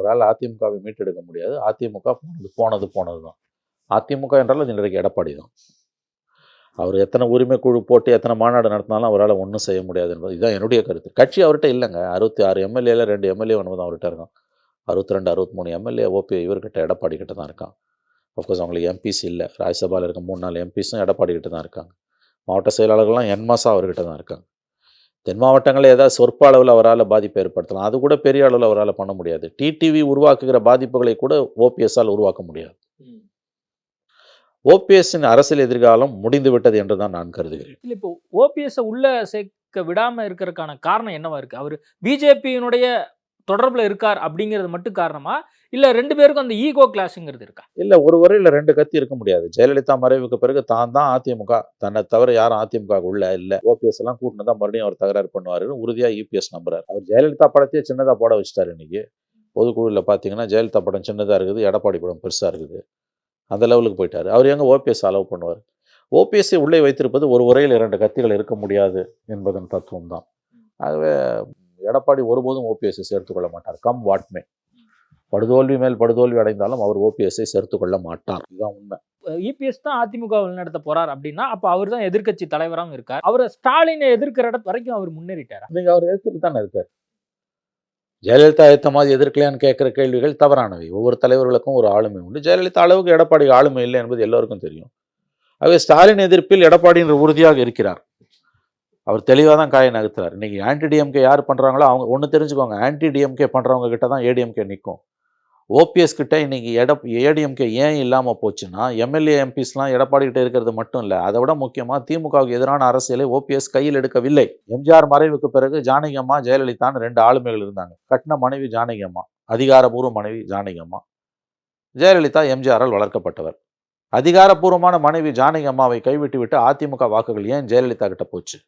அவரால் அதிமுகவை மீட்டெடுக்க முடியாது. அதிமுக போனது போனது போனது தான் அதிமுக என்றால் அது இன்றைக்கு எடப்பாடி தான் அவர் எத்தனை உரிமை குழு போட்டு எத்தனை மாநாடு நடத்தினாலும் அவரால் ஒன்றும் செய்ய முடியாது என்பது இதுதான் என்னுடைய கருத்து. கட்சி அவர்கிட்ட இல்லைங்க. அறுபத்தி ஆறு எம்எல்ஏல ரெண்டு எம்எல்ஏ ஒன்று தான் அவர்கிட்ட இருக்கான். அறுபத்தி ரெண்டு அறுபத்தி மூணு எம்எல்ஏ ஓபி இவர்கிட்ட எடப்பாடி கிட்ட தான் இருக்கான். அஃப்கோர்ஸ் அவங்களுக்கு எம்பிசி இல்லை. ராஜ்யசபாவில் இருக்க மூணு நாலு எம்பிஸும் எடப்பாடி கிட்ட தான் இருக்காங்க. மாவட்ட செயலாளர்கள்லாம் என்மாசா அவர்கிட்ட தான் இருக்காங்க. தென் மாவட்டங்களில் ஏதாவது சொற்ப அளவில் அவரால் பாதிப்பை ஏற்படுத்தலாம். அது கூட பெரிய அளவில் அவரால் பண்ண முடியாது. டிடிவி உருவாக்குகிற பாதிப்புகளை கூட ஓபிஎஸ்ஸால் உருவாக்க முடியாது. ஓபிஎஸ்ஸின் அரசியல் எதிர்காலம் முடிந்து விட்டது என்று தான் நான் கருதுகிறேன். இல்லை இப்போ ஓபிஎஸ் உள்ள சேர்க்க விடாம இருக்கிறதுக்கான காரணம் என்னவா இருக்கு? அவர் பிஜேபியினுடைய தொடர்பில் இருக்கார் அப்படிங்கிறது மட்டும் காரணமா? இல்லை ரெண்டு பேருக்கும் அந்த ஈகோ கிளாஷுங்கிறது இருக்கா? இல்லை ஒரு வரையில் ரெண்டு கத்தி இருக்க முடியாது. ஜெயலலிதா மறைவுக்கு பிறகு தான் தான் அதிமுக. தன்னை தவிர யாரும் அதிமுக உள்ள இல்லை. ஓபிஎஸ் எல்லாம் கூட்டினு தான் மறுபடியும் அவர் தகராறு பண்ணுவாருன்னு உறுதியாக யூபிஎஸ் நம்புறாரு. அவர் ஜெயலலிதா படத்தையே சின்னதாக போட வச்சுட்டாரு இன்னைக்கு. பொதுக்குழுவில் பார்த்தீங்கன்னா ஜெயலலிதா படம் சின்னதாக இருக்குது எடப்பாடி படம் பெருசாக இருக்குது. அந்த லெவலுக்கு போயிட்டார். அவர் எங்கே ஓபிஎஸ் அலோவ் பண்ணுவார்? ஓபிஎஸ்சி உள்ளே வைத்திருப்பது ஒரு உரையில் இரண்டு கத்திகள் இருக்க முடியாது என்பதன் தத்துவம் தான். ஆகவே எடப்பாடி ஒருபோதும் ஓபிஎஸ்ஸை சேர்த்துக்கொள்ள மாட்டார். கம் வாட்மே படுதோல்வி மேல் படுதோல்வி அடைந்தாலும் அவர் ஓபிஎஸ்ஸை சேர்த்துக்கொள்ள மாட்டார். இதுதான் உண்மை. இபிஎஸ் தான் அதிமுக வழிநடத்த போறார் அப்படின்னா அப்ப அவர் தான் எதிர்க்கட்சி தலைவராகவும் இருக்கார். அவர் ஸ்டாலினை எதிர்க்கிற இடத்து வரைக்கும் அவர் முன்னேறிட்டாரா? நீங்க அவர் எதிர்த்துட்டு தானே இருக்கார். ஜெயலலிதா ஏற்ற மாதிரி எதிர்க்கலையான்னு கேட்குற கேள்விகள் தவறானவை. ஒவ்வொரு தலைவர்களுக்கும் ஒரு ஆளுமை உண்டு. ஜெயலலிதா அளவுக்கு எடப்பாடி ஆளுமை இல்லை என்பது எல்லோருக்கும் தெரியும். ஆகவே ஸ்டாலின் எதிர்ப்பில் எடப்பாடி என்ற உறுதியாக இருக்கிறார். அவர் தெளிவாக தான் காயை நகர்த்துறார். இன்றைக்கி ஆன்டி டிஎம்கே யார் பண்ணுறாங்களோ அவங்க ஒன்று தெரிஞ்சுக்கோங்க. ஆன்டி டிஎம்கே பண்ணுறவங்க கிட்ட தான் ஏடிஎம்கே நிற்கும் ஓபிஎஸ் கிட்ட இன்னைக்கு எட ஏடிஎம்கே ஏன் இல்லாமல் போச்சுன்னா எம்எல்ஏ எம்பிஸ்லாம் எடப்பாடிக்கிட்ட இருக்கிறது மட்டும் இல்லை அதை விட முக்கியமாக திமுகவுக்கு எதிரான அரசியலை ஓபிஎஸ் கையில் எடுக்கவில்லை. எம்ஜிஆர் மறைவுக்கு பிறகு ஜானகி அம்மா ஜெயலலிதான்னு ரெண்டு ஆளுமைகள் இருந்தாங்க. கட்டின மனைவி ஜானகி அம்மா அதிகாரபூர்வ மனைவி ஜானகி அம்மா. ஜெயலலிதா எம்ஜிஆரால் வளர்க்கப்பட்டவர். அதிகாரப்பூர்வமான மனைவி ஜானகி அம்மாவை கைவிட்டு விட்டு அதிமுக வாக்குகள் ஏன் ஜெயலலிதா கிட்ட போச்சு?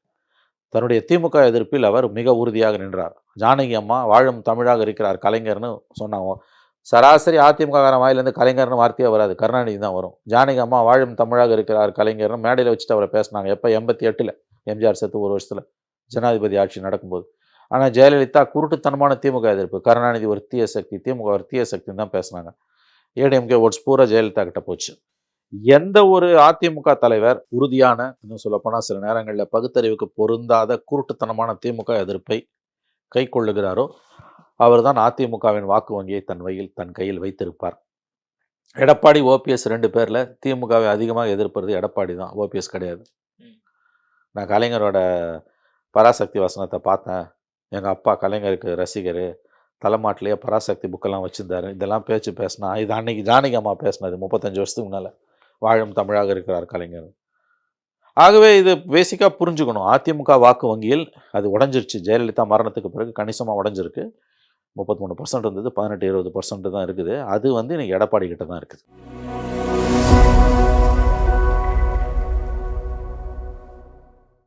தன்னுடைய திமுக எதிர்ப்பில் அவர் மிக உறுதியாக நின்றார். ஜானகி அம்மா வாழும் தமிழாக இருக்கிறார் கலைஞர்னு சொன்னாங்க. சராசரி அதிமுக வாயிலேருந்து கலைஞர்னு வார்த்தையே வராது. கருணாநிதி தான் வரும். ஜானகி அம்மா வாழும் தமிழாக இருக்கிறார் கலைஞர்னு மேடையில் வச்சுட்டு அவரை பேசினாங்க. எப்போ? எண்பத்தி எட்டில் எம்ஜிஆர் செத்து ஒரு வருஷத்தில் ஜனாதிபதி ஆட்சி நடக்கும்போது. ஆனால் ஜெயலலிதா குருட்டுத்தனமான திமுக எதிர்ப்பு. கருணாநிதி ஒரு தீய சக்தி திமுக ஒரு தீய சக்தின்னு தான் பேசினாங்க. ஏடிஎம்கே ஓட்ஸ் பூரா ஜெயலலிதா கிட்ட போச்சு. எந்த ஒரு அதிமுக தலைவர் உறுதியான இன்னும் சொல்லப்போனால் சில நேரங்களில் பகுத்தறிவுக்கு பொருந்தாத குருட்டுத்தனமான திமுக எதிர்ப்பை கை கொள்ளுகிறாரோ அவர்தான் அதிமுகவின் வாக்கு வங்கியை தன் வகையில் தன் கையில் வைத்திருப்பார். எடப்பாடி ஓபிஎஸ் ரெண்டு பேரில் திமுகவை அதிகமாக எதிர்ப்பது எடப்பாடி தான் ஓபிஎஸ் கிடையாது. நான் கலைஞரோட பராசக்தி வசனத்தை பார்த்தேன். எங்கள் அப்பா கலைஞருக்கு ரசிகர் தலைமாட்டிலேயே பராசக்தி புக்கெல்லாம் வச்சுருந்தாரு. இதெல்லாம் பேச்சு பேசினா இது அன்னைக்கு ஜானகி அம்மா பேசினது முப்பத்தஞ்சு வருஷத்துக்கு முன்னால். வாழும் தமிழாக இருக்கிறார் கலைஞர். ஆகவே இது பேசிக்காக புரிஞ்சுக்கணும். அதிமுக வாக்கு வங்கியில் அது உடஞ்சிருச்சு. ஜெயலலிதா மரணத்துக்கு பிறகு கணிசமாக உடஞ்சிருக்கு. முப்பத்தி மூணு பர்சன்ட் இருந்தது பதினெட்டு இருபது பர்சன்ட் தான் இருக்குது. அது வந்து இன்னைக்கு எடப்பாடி கிட்ட தான் இருக்குது.